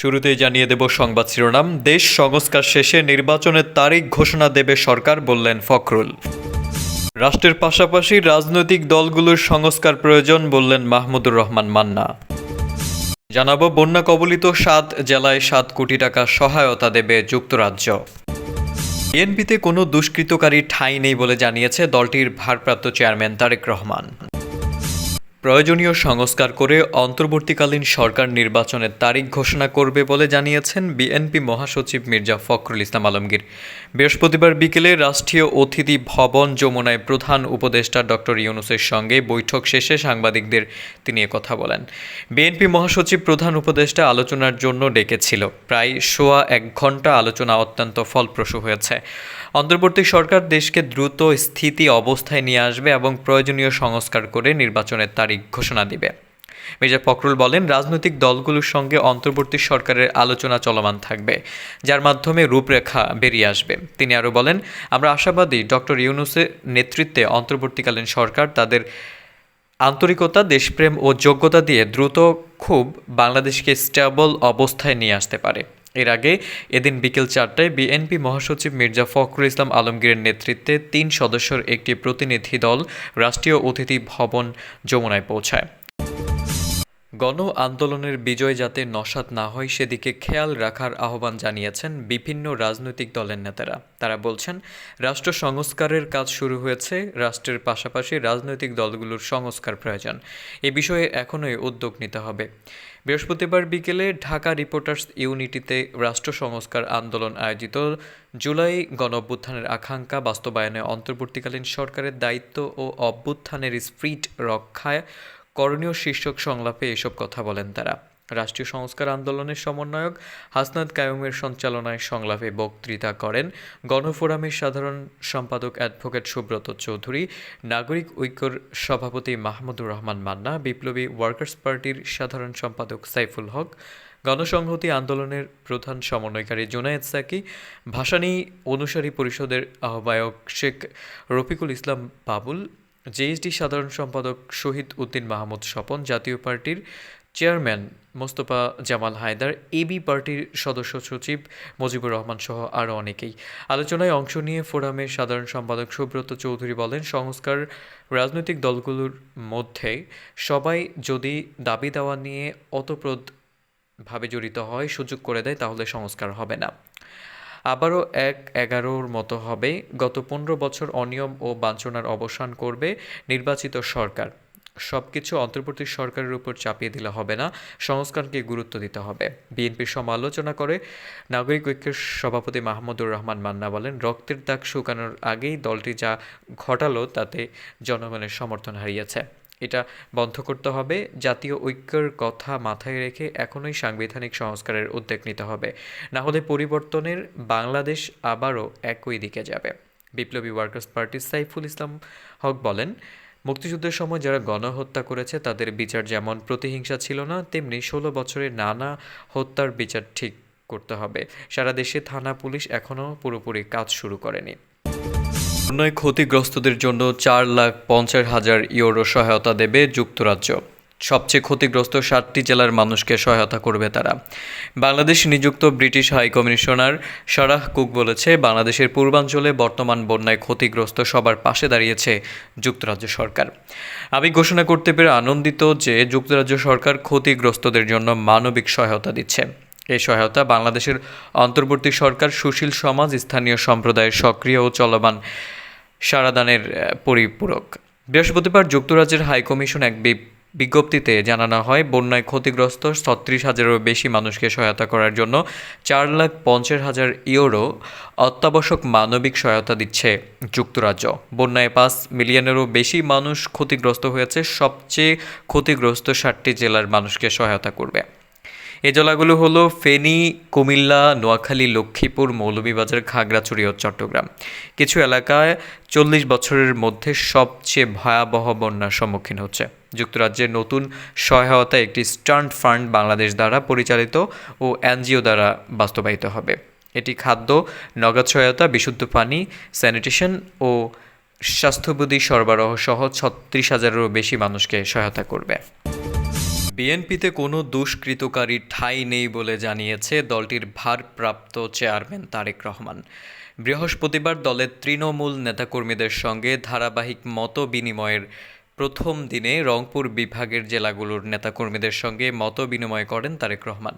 শুরুতেই জানিয়ে দেব সংবাদ শিরোনাম। দেশ সংস্কার শেষে নির্বাচনের তারিখ ঘোষণা দেবে সরকার, বললেন ফখরুল। রাষ্ট্রের পাশাপাশি রাজনৈতিক দলগুলোর সংস্কার প্রয়োজন, বললেন মাহমুদুর রহমান মান্না। জানাব, বন্যা কবলিত সাত জেলায় সাত কোটি টাকা সহায়তা দেবে যুক্তরাজ্য। বিএনপিতে কোনো দুষ্কৃতকারী ঠাঁই নেই বলে জানিয়েছে দলটির ভারপ্রাপ্ত চেয়ারম্যান তারেক রহমান। প্রয়োজনীয় সংস্কার করে অন্তর্বর্তীকালীন সরকার নির্বাচনের তারিখ ঘোষণা করবে বলে জানিয়েছেন বিএনপি মহাসচিব মির্জা ফখরুল ইসলাম আলমগীর। বৃহস্পতিবার বিকেলে রাষ্ট্রীয় অতিথি ভবন যমুনায় প্রধান উপদেষ্টা ডক্টর ইউনুসের সঙ্গে বৈঠক শেষে সাংবাদিকদের তিনি কথা বলেন। বিএনপি মহাসচিব প্রধান উপদেষ্টা আলোচনার জন্য ডেকেছিল। প্রায় সোয়া এক ঘণ্টা আলোচনা অত্যন্ত ফলপ্রসূ হয়েছে। অন্তর্বর্তী সরকার দেশকে দ্রুত স্থিতি অবস্থায় নিয়ে আসবে এবং প্রয়োজনীয় সংস্কার করে নির্বাচনের তারিখ ঘোষণা দিবে। মির্জা ফখরুল বলেন, রাজনৈতিক দলগুলোর সঙ্গে অন্তর্বর্তী সরকারের আলোচনা চলমান থাকবে, যার মাধ্যমে রূপরেখা বেরিয়ে আসবে। তিনি আরও বলেন, আমরা আশাবাদী ডক্টর ইউনুসের নেতৃত্বে অন্তর্বর্তীকালীন সরকার তাদের আন্তরিকতা, দেশপ্রেম ও যোগ্যতা দিয়ে দ্রুত খুব বাংলাদেশকে স্টেবল অবস্থায় নিয়ে আসতে পারে। এর আগে এদিন বিকেল চারটায় বিএনপি মহাসচিব মির্জা ফখরুল ইসলাম আলমগীরের নেতৃত্বে তিন সদস্যের একটি প্রতিনিধি দল রাষ্ট্রীয় অতিথি ভবন যমুনায় পৌঁছায়। গণ আন্দোলনের বিজয় যাতে নস্বাত না হয়, সেদিকে খেয়াল রাখার আহ্বান জানিয়েছেন বিভিন্ন রাজনৈতিক দলের নেতারা। তারা বলছেন, রাষ্ট্র সংস্কারের কাজ শুরু হয়েছে, রাষ্ট্রের পাশাপাশি রাজনৈতিক দলগুলোর সংস্কার প্রয়োজন। এ বিষয়ে এখনই উদ্যোগ নিতে হবে। বৃহস্পতিবার বিকেলে ঢাকা রিপোর্টার্স ইউনিটিতে রাষ্ট্র সংস্কার আন্দোলন আয়োজিত জুলাই গণ অভ্যুত্থানের আকাঙ্ক্ষা বাস্তবায়নে অন্তর্বর্তীকালীন সরকারের দায়িত্ব ও অভ্যুত্থানের স্প্রিট রক্ষায় করণীয় শীর্ষক সংলাপে এসব কথা বলেন তারা। রাষ্ট্রীয় সংস্কার আন্দোলনের সমন্বয়ক হাসনাত কায়ুমের সঞ্চালনায় সংলাপে বক্তৃতা করেন গণফোরামের সাধারণ সম্পাদক অ্যাডভোকেট সুব্রত চৌধুরী, নাগরিক ঐক্যর সভাপতি মাহমুদুর রহমান মান্না, বিপ্লবী ওয়ার্কার্স পার্টির সাধারণ সম্পাদক সাইফুল হক, গণসংহতি আন্দোলনের প্রধান সমন্বয়কারী জুনায়েদ সাকি, ভাসানী অনুসারী পরিষদের আহ্বায়ক শেখ রফিকুল ইসলাম বাবুল জেএসডি সাধারণ সম্পাদক শহীদ উদ্দিন মাহমুদ স্বপন, জাতীয় পার্টির চেয়ারম্যান মোস্তফা জামাল হায়দার এবি পার্টির সদস্য সচিব মুজিবুর রহমান সহ আরও অনেকেই। আলোচনায় অংশ নিয়ে ফোরামের সাধারণ সম্পাদক সুব্রত চৌধুরী বলেন, সংস্কার রাজনৈতিক দলগুলোর মধ্যে সবাই যদি দাবি দাওয়া নিয়ে অতপ্রদ ভাবে জড়িত হয়, সুযোগ করে দেয়, তাহলে সংস্কার হবে না। আবারও এক এগারোর মতো হবে। গত পনেরো বছর অনিয়ম ও বাঞ্ছনার অবসান করবে নির্বাচিত সরকার। সব কিছু অন্তর্বর্তী সরকারের উপর চাপিয়ে দিলে হবে না, সংস্কারকে গুরুত্ব দিতে হবে। বিএনপির সমালোচনা করে নাগরিক ঐক্যের সভাপতি মাহমুদুর রহমান মান্না বলেন, রক্তের দাগ শুকানোর আগেই দলটি যা ঘটালো তাতে জনগণের সমর্থন হারিয়েছে। এটা বন্ধ করতে হবে। জাতীয় ঐক্যের কথা মাথায় রেখে এখনই সাংবিধানিক সংস্কারের উদ্যোগ নিতে হবে। না হলে পরিবর্তনের বাংলাদেশ আবারও একই দিকে যাবে। বিপ্লবী ওয়ার্কার্স পার্টির সাইফুল ইসলাম হক বলেন, মুক্তিযুদ্ধের সময় যারা গণহত্যা করেছে, তাদের বিচার যেমন প্রতিহিংসা ছিল না, তেমনি ষোলো বছরের নানা হত্যার বিচার ঠিক করতে হবে। সারা দেশে থানা পুলিশ এখনও পুরোপুরি কাজ শুরু করেনি। বন্যায় ক্ষতিগ্রস্তদের জন্য চার লাখ পঞ্চাশ হাজার ইউরো সহায়তা দেবে যুক্তরাজ্য। সবচেয়ে ক্ষতিগ্রস্ত সাতটি জেলার মানুষকে সহায়তা করবে তারা। বাংলাদেশ নিযুক্ত British high commissioner Sarah Cooke বলেছে, বাংলাদেশের পূর্বাঞ্চলে বর্তমান বন্যায় ক্ষতিগ্রস্ত সবার পাশে দাঁড়িয়েছে যুক্তরাজ্য সরকার। আমি ঘোষণা করতে পেরে আনন্দিত যে যুক্তরাজ্য সরকার ক্ষতিগ্রস্তদের জন্য মানবিক সহায়তা দিচ্ছে। এই সহায়তা বাংলাদেশের অন্তর্বর্তী সরকার, সুশীল সমাজ, স্থানীয় সম্প্রদায়ের সক্রিয় ও চলমান সারাদানের পরিপূরক। বৃহস্পতিবার যুক্তরাজ্যের হাইকমিশন এক বিজ্ঞপ্তিতে জানানো হয়, বন্যায় ক্ষতিগ্রস্ত ছত্রিশ হাজারেরও বেশি মানুষকে সহায়তা করার জন্য চার লাখ পঞ্চাশ হাজার ইউরো অত্যাবশ্যক মানবিক সহায়তা দিচ্ছে যুক্তরাজ্য। বন্যায় পাঁচ মিলিয়নেরও বেশি মানুষ ক্ষতিগ্রস্ত হয়েছে, সবচেয়ে ক্ষতিগ্রস্ত ষাটটি জেলার মানুষকে সহায়তা করবে। এই জেলাগুলো হলো ফেনী, কুমিল্লা, নোয়াখালী, লক্ষ্মীপুর, মৌলভীবাজার, খাগড়াছড়ি ও চট্টগ্রাম। কিছু এলাকায় চল্লিশ বছরের মধ্যে সবচেয়ে ভয়াবহ বন্যার সম্মুখীন হচ্ছে। যুক্তরাজ্যের নতুন সহায়তা একটি স্টান্ট ফান্ড বাংলাদেশ দ্বারা পরিচালিত ও এনজিও দ্বারা বাস্তবায়িত হবে। এটি খাদ্য, নগদ সহায়তা, বিশুদ্ধ পানি, স্যানিটেশন ও স্বাস্থ্যবিধি সরবরাহ সহ ছত্রিশ হাজারেরও বেশি মানুষকে সহায়তা করবে। বিএনপিতে কোনো দুষ্কৃতকারী ঠাঁই নেই বলে জানিয়েছে দলটির ভারপ্রাপ্ত চেয়ারম্যান তারেক রহমান। বৃহস্পতিবার দলের তৃণমূল নেতাকর্মীদের সঙ্গে ধারাবাহিক মত বিনিময়ের প্রথম দিনে রংপুর বিভাগের জেলাগুলোর নেতাকর্মীদের সঙ্গে মত বিনিময় করেন তারেক রহমান।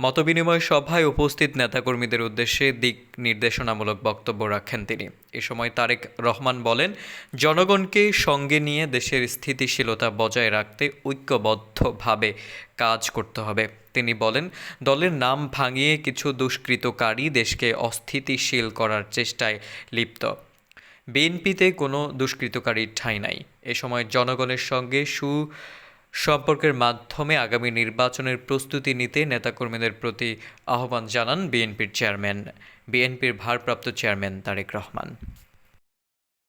মতবিনিময় সভায় উপস্থিত নেতাকর্মীদের উদ্দেশ্যে দিক নির্দেশনামূলক বক্তব্য রাখেন তিনি। এ সময় তারেক রহমান বলেন, জনগণকে সঙ্গে নিয়ে দেশের স্থিতিশীলতা বজায় রাখতে ঐক্যবদ্ধভাবে কাজ করতে হবে। তিনি বলেন, দলের নাম ভাঙিয়ে কিছু দুষ্কৃতকারী দেশকে অস্থিতিশীল করার চেষ্টায় লিপ্ত। বিএনপিতে কোনো দুষ্কৃতকারীর ঠাঁই নাই। এ সময় জনগণের সঙ্গে সু সম্পর্কের মাধ্যমে আগামী নির্বাচনের প্রস্তুতি নিতে নেতাকর্মীদের প্রতি আহ্বান জানান বিএনপির চেয়ারম্যান। বিএনপির ভারপ্রাপ্ত চেয়ারম্যান তারেক রহমান।